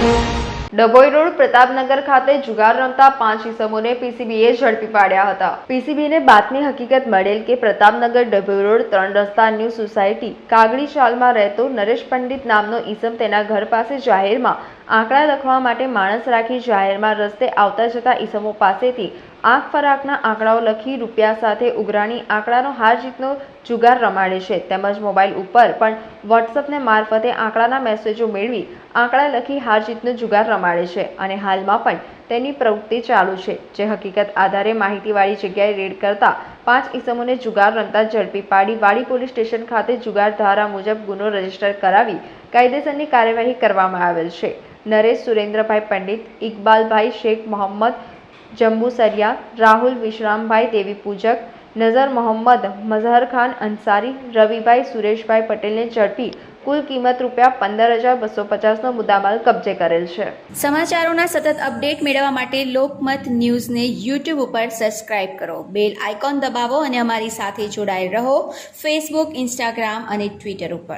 Dabhoi road Pratapnagar ખાતે જુગાર રમતા પાંચ ઇસમોને પીસીબીએ ઝડપી પાડ્યા હતા. પીસીબીને બાતમી હકીકત મળેલ કે પ્રતાપનગર ડભોઈ રોડ ત્રણ રસ્તા ન્યૂ સોસાયટી કાગડી ચાલમાં રહેતો નરેશ પંડિત નામનો ઈસમ તેના ઘર પાસે જાહેરમાં આંકડા લખવા માટે માણસ રાખી જાહેરમાં રસ્તે આવતા જતા ઈસમો પાસેથી આંખ ફરાકના આંકડાઓ લખી રૂપિયા સાથે ઉઘરાણી આંકડાનો હાર જીતનો જુગાર રમાડે છે. તેમજ મોબાઈલ ઉપર પણ વોટ્સઅપને મારફતે આંકડાના મેસેજો મેળવી આંકડા લખી હાર જીતનો જુગાર રમાડે છે અને હાલમાં પણ તેની પ્રવૃત્તિ ચાલુ છે. જે હકીકત આધારે માહિતીવાળી જગ્યાએ રેડ કરતા પાંચ ઈસમોને જુગાર રમતા ઝડપી પાડી વાડી પોલીસ સ્ટેશન ખાતે જુગાર ધારા મુજબ ગુનો રજિસ્ટર કરાવી કાયદેસરની કાર્યવાહી કરવામાં આવેલ છે. નરેશ સુરેન્દ્રભાઈ પંડિત, ઇકબાલભાઈ શેખ મોહમ્મદ, જંબુસરિયા, રાહુલ વિશ્રામભાઈ દેવી પૂજક, નઝર મોહમ્મદ, મઝહર ખાન અંસારી, રવિભાઈ સુરેશભાઈ પટેલને ઝડપી કુલ કિંમત રૂપિયા પંદર હજાર બસો પચાસનો મુદ્દામાલ કબજે કરેલ છે. સમાચારોના સતત અપડેટ મેળવવા માટે લોકમત ન્યૂઝને યુટ્યુબ ઉપર સબસ્ક્રાઇબ કરો. બેલ આઇકોન દબાવો અને અમારી સાથે જોડાયેલ રહો. ફેસબુક ઇન્સ્ટાગ્રામ અને ટ્વિટર ઉપર.